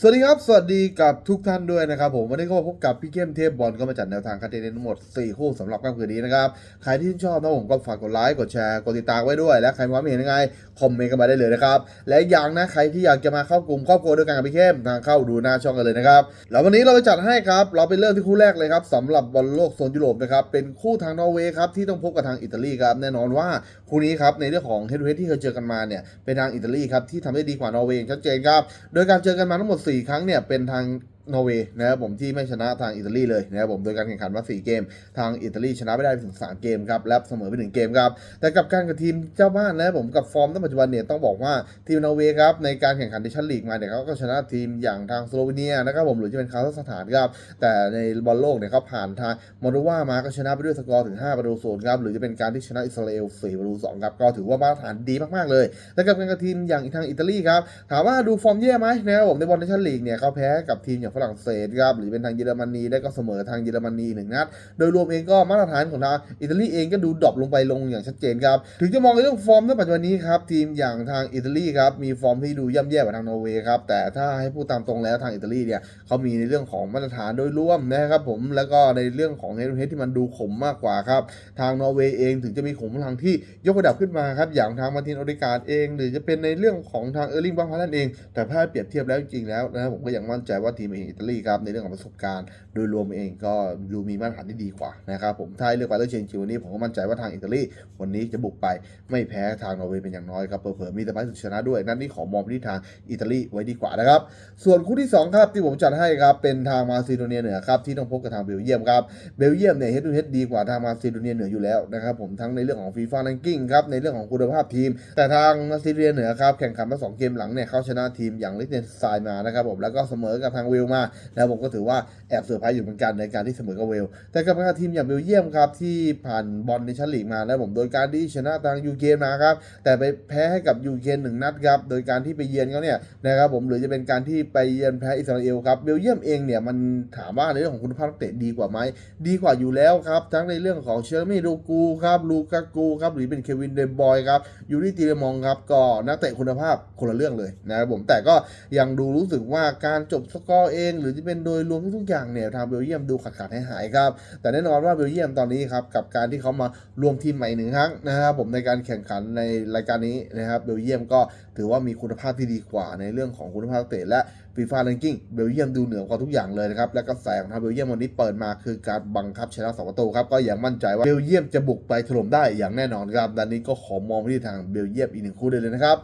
สวัสดีครับ สวัสดีกับทุกท่านด้วยนะครับผมวันนี้ก็มาพบกับพี่เข้มเทพบอลก็มาจัดแนวทางคาเทนทั้งหมด 4 คู่สำหรับค่ำคืนนี้นะครับ ใครที่ชอบนะผมก็ฝากกดไลค์กดแชร์กดติดตามไว้ด้วย และใครมีความเห็นยังไง คอมเมนต์กันมาได้เลยนะครับ และอย่างนะใครที่อยากจะมาเข้ากลุ่มครอบครัวด้วยกันกับพี่เข้มทางเข้าดูหน้าช่องกันเลยนะครับแล้ววันนี้เราไปจัดให้ครับเราไปเริ่มที่คู่แรกเลยครับสำหรับบอลโลกโซนยุโรปนะครับเป็นคู่ทางนอร์เวย์ครับที่ต้องพบกับทางอิตาลีครับแน่นอนว่าคู่นี้ครับในเรื่องของเฮดเฮดที่เคยเจอกันมาเนี่ยเป็นทางอิตาลีครับที่ทำได้ดีกว่านอร์เวย์ชัดเจนครับโดยการเจอกันมาทั้งหมด4 ครั้งเนี่ยเป็นทาง นอร์เวย์นะครับผมที่ไม่ชนะทางอิตาลีเลยนะครับผมโดยการแข่งขันมา 4 เกม ทางอิตาลีชนะไม่ได้ถึง 3 เกมครับและเสมอไป 1 เกมครับ แต่กับการกับทีมเจ้าบ้านนะครับผมกับฟอร์มตั้งปัจจุบันเนี่ยต้องบอกว่าทีมนอร์เวย์ครับในการแข่งขันในชั้นลีกมาเนี่ยเขาก็ชนะทีมอย่างทางสโลวีเนียนะครับผมหรือจะเป็นคาซัคสถานครับแต่ในบอลโลกเนี่ยเขาผ่านทางมอลโดวามาก็ชนะไปด้วยสกอร์ถึง 5 ประตูศูนย์ครับหรือจะเป็นการที่ชนะอิสราเอล4ประตู2ครับก็ถือว่ามาตรฐานดีมากๆเลยแต่กับการกับทีมอย่างทางอิตาลีครับถามว่าดูฟอร์มแย่ไหมนะครับผมในบอลเนชั่นลีกเนี่ยเขาแพ้กับทีมอย่างฝรั่งเศสครับหรือเป็นทางเยอรมนีและก็เสมอทางเยอรมนีหนึ่งนัดโดยรวมเองก็มาตรฐานของทางอิตาลีเองก็ดูดรอปลงไปลงอย่างชัดเจนครับถึงจะมองในเรื่องฟอร์มในปัจจุบันนี้ครับทีมอย่างทางอิตาลีครับมีฟอร์มที่ดูย่ำแย่กว่าทางนอร์เวย์ครับแต่ถ้าให้พูดตามตรงแล้วทางอิตาลีเนี่ยเขามีในเรื่องของมาตรฐานโดยรวมนะครับผมแล้วก็ในเรื่องของเฮดเฮดที่มันดูขมมากกว่าครับทางนอร์เวย์เองถึงจะมีขมพลังที่ยกระดับขึ้นมาครับอย่างทางมาตินโอเดการ์ดเอง หรือจะเป็นในเรื่องของทางเออร์ลิงบางฮาแลนด์เอง แต่ถ้าเปรียบเทียบแล้วจริงๆแล้วนะครับผมก็ยังมั่นใจว่าทีมอิอิตาลีครับในเรื่องของประสบการณ์ โดยรวมเองก็ดูมีมาตรฐานที่ดีกว่านะครับผมถ้าให้เลือกไปเลือกเชนจิวันนี้ผมก็มั่นใจว่าทางอิตาลีวันนี้จะบุกไปไม่แพ้ทางนอร์เวย์เป็นอย่างน้อยครับเผลอมีแต่ไม้สุดชนะด้วย นั่นนี่ขอมองไปที่ทางอิตาลีไว้ดีกว่านะครับส่วนคู่ที่สองครับที่ผมจัดให้ครับเป็นทางมาซิโดเนียเหนือครับที่ต้องพบกับทางเบลเยียมครับเบลเยียมเนี่ยเฮดทูเฮดดีกว่าทางมาซิโดเนียเหนืออยู่แล้วนะครับผมทั้งในเรื่องของฟีฟ่าแรงกิ้งครับในเรื่องของคุณภาพทีม แต่ทางมาซิโดเนียเหนือครับแข่งขันมาสองเกมหลังเนี่ยเขาชนะทีมอย่างลิเทนสไตน์มานะครับผมแล้วก็เสมอกับทางเวลมาแล้วผมก็ถือว่าแอบเซอร์ไพรส์อยู่เหมือนกันในการที่เสมอกับเวล แต่กับทางทีมอย่างเบลเยียมครับที่ผ่านบอลในชั้นลีกมาแล้วผมโดยการที่ชนะทางยูเครนมาครับแต่ไปแพ้ให้กับยูเครนหนึ่งนัดครับโดยการที่ไปเยือนเขาเนี่ยนะครับผมหรือจะเป็นการที่ไปเยือนแพ้อิสราเอลครับเบลเยียมเองเนี่ยมันถามว่าในเรื่องของคุณภาพนักเตะดีกว่าไหมดีกว่าอยู่แล้วครับทั้งในเรื่องของเชอร์มี่ลูกูครับลูกากูครับหรือเป็นเควินเดบอยครับยูริตีเรมองครับก็นักเตะคุณภาพคนละเรื่องเลยนะครับผมแต่ก็ยังดูรู้สึกว่าการจบสกอร์เองหรือจะเป็นโดยรวมทุกๆอย่างเนี่ยทางเบลเยียมดูขาดขาดหายหายครับ แต่แน่นอนว่าเบลเยียมตอนนี้ครับกับการที่เขามารวมทีมใหม่หนึ่งครั้งนะครับผมในการแข่งขันในรายการนี้นะครับเบลเยียมก็ถือว่ามีคุณภาพที่ดีกว่าในเรื่องของคุณภาพเตะและฟีฟ่าแรงกิ้งเบลเยียมดูเหนือกว่าทุกอย่างเลยนะครับและกระแสของทางเบลเยียมวันนี้เปิดมาคือการบังคับชนะสองประตูครับก็อยังมั่นใจว่าเบลเยียมจะบุกไปถล่มได้อย่างแน่นอนครับดันนี้ก็ขอมองไปที่ทางเบลเยียมอีกหนึ่งคู่เลยนะครับ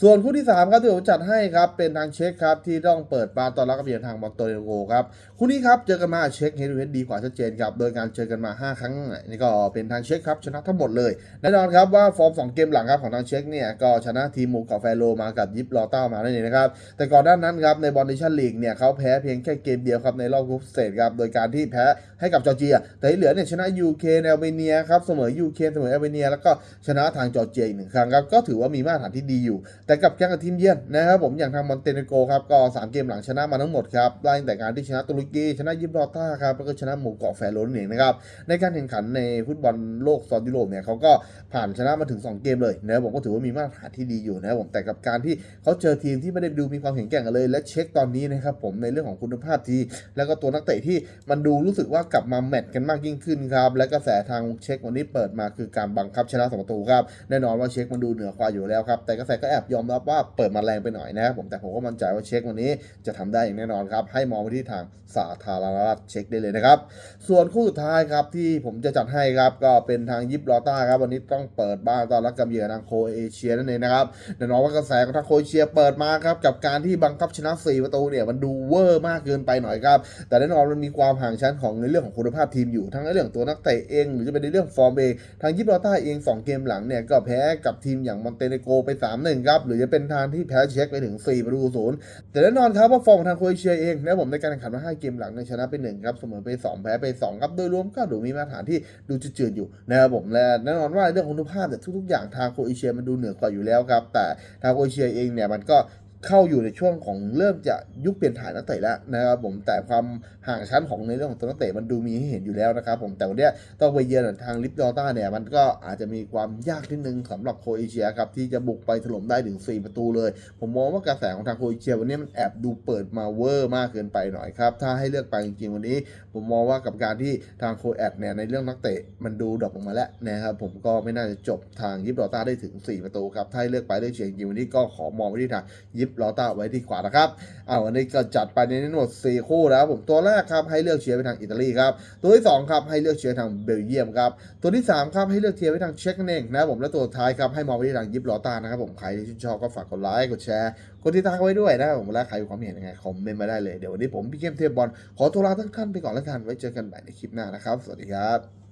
ส่วนคู่ที่ 3 ครับที่ผมจัดให้ครับ เป็นทางเช็คครับ ที่ต้องเปิดบานตอนรับกับเยือนทางมอนโตเนโกครับคู่นี้ครับ เจอกันมาเช็คเฮดเฮดดีกว่าชัดเจนครับ โดยการเจอกันมา 5 ครั้งนี่ก็เป็นทางเช็คครับ ชนะทั้งหมดเลยแน่นอนครับว่าฟอร์ม 2 เกมหลังครับของทางเช็คเนี่ย ก็ชนะทีมหมูกาะแฟโรมากับยิปลอต้ามานั่นเองนะครับ แต่ก่อนหน้านั้นครับในบอลเนชั่นลีกเนี่ยเขาแพ้เพียงแค่เกมเดียวครับในรอบกรุ๊ปสเตจครับโดยการที่แพ้ให้กับจอร์เจีย แต่ที่เหลือเนี่ยชนะยูเคนแอลเบเนียครับเสมอยูเคนเสมอแอลเบเนียแล้วก็ชนะทางจอร์เจียอีกหนึ่งครั้งครับก็ถือว่ามีมาตรฐานที่ดีอยู่แต่กับแข่งกับทีมเยือนนะครับผมอย่างทางมอนเตเนโกครับก็ 3 เกมหลังชนะมาทั้งหมดครับไล่ตั้งแต่การที่ชนะตุรกีชนะยิปรอต้าครับแล้วก็ชนะหมู่เกาะแฟโรนั่นเองนะครับในการแข่งขันในฟุตบอลโลกโซนยุโรปเนี่ยเขาก็ผ่านชนะมาถึง 2 เกมเลยนะครับผมก็ถือว่ามีมาตรฐานที่ดีอยู่นะครับผมแต่กับการที่เขาเจอทีมที่ไม่ได้ดูมีความแข็งแกร่งกันเลย และเช็คตอนนี้นะครับผมในเรื่องของคุณภาพที แล้วก็ตัวนักเตะที่มันดูรู้สึกว่ากลับมาแมตช์กันมากยิ่งขึ้นครับและกระแสทางเช็ควันนี้เปิดมาคือการบังคับชนะสองประตูครับแน่นอนว่าเช็คมันดูเหนือกว่าอยู่แล้วครับแต่กระแสก็แอบยยอมรับว่าเปิดมาแรงไปหน่อยนะครับผมแต่ผมก็มั่นใจว่าเช็ควันนี้จะทำได้อย่างแน่นอนครับ ให้มองไปที่ทางสาธารณรัฐเช็คได้เลยนะครับ ส่วนคู่สุดท้ายครับที่ผมจะจัดให้ครับก็เป็นทางยิปลอต้าครับวันนี้ต้องเปิดบ้านต้อนรับกับเยือทางโคเอเชียนั่นเองนะครับแน่นอนว่ากระแสของทางโคเอเชียเปิดมาครับกับการที่บังคับชนะ 4 ประตูเนี่ยมันดูเวอร์มากเกินไปหน่อยครับ แต่แน่นอนมันมีความห่างชั้นของในเรื่องของคุณภาพทีมอยู่ทั้งในเรื่องตัวนักเตะเอง หรือจะเป็นในเรื่องฟอร์มเองทางยิปลอต้าเอง 2 เกมหลังเนี่ยก็แพ้กับทีมอย่างมอนเตเนโกไป3-1ครับหรือจะเป็นทางที่แพ้เช็คไปถึง4ประตูศูนย์แต่แน่นอนครับว่าฟอร์มของทางโครเอเชียเองนะผมในการแข่งขันมา5เกมหลังในชนะไป1ครับเสมอไป 2 แพ้ไป 2 ครับโดยรวมก็ดูมีมาตรฐานที่ดูจืดๆอยู่นะครับผมและแน่นอนว่าเรื่องคุณภาพแต่ทุกๆอย่างทางโครเอเชียมันดูเหนือกว่าอยู่แล้วครับแต่ทางโครเอเชียเองเนี่ยมันก็ เข้าอยู่ในช่วงของเริ่มจะยุคเปลี่ยนถ่ายนักเตะแล้วนะครับผมแต่ความห่างชั้นของในเรื่องของตัวนักเตะมันดูมีให้เห็นอยู่แล้วนะครับผมแต่วันนี้ต้องไปเยือนทางลิปดอต้าเนี่ยมันก็อาจจะมีความยากนิดนึงสำหรับโครเอเชียครับที่จะบุกไปถล่มได้ถึง 4 ประตูเลย ผมมองว่ากระแสของทางโครเอเชียวันนี้มันแอบดูเปิดมาเวอร์มากเกินไปหน่อยครับถ้าให้เลือกไปจริงๆวันนี้ ผมมองว่ากับการที่ทางโคแอดเนี่ยในเรื่องนักเตะมันดูดรอปลงมาแล้วนะครับผมก็ไม่น่าจะจบทางยิปลอต้าได้ถึง 4 ประตูครับถ้าให้เลือกไปเลือกเชียร์จริงๆวันนี้ก็ขอมองไปที่ทางยิปลอต้าไว้ที่ขวานะครับเอาวันนี้ก็จัดไปในทั้งหมด4คู่แล้วผมตัวแรกครับให้เลือกเชียร์ไปทางอิตาลีครับตัวที่2ครับให้เลือกเชียร์ทางเบลเยียมครับตัวที่3ครับให้เลือกเชียร์ไปทางเช็กนั่นเองนะครับผมและตัวท้ายครับให้มองไปที่ทางยิปลอต้านะครับผมใครที่ชื่นชอบก็ฝากกดไลค์กดแชร์กดติดตามไว้ด้วยนะครับผมและใครมีความเห็นยังไงคอมเมนต์มาได้เลยเดี๋ยววันนี้ผมพี่เข้มเทพบอลขอตัวลาทุกท่านไปก่อนแล้วกันไว้เจอกันใหม่ในคลิปหน้านะครับ สวัสดีครับ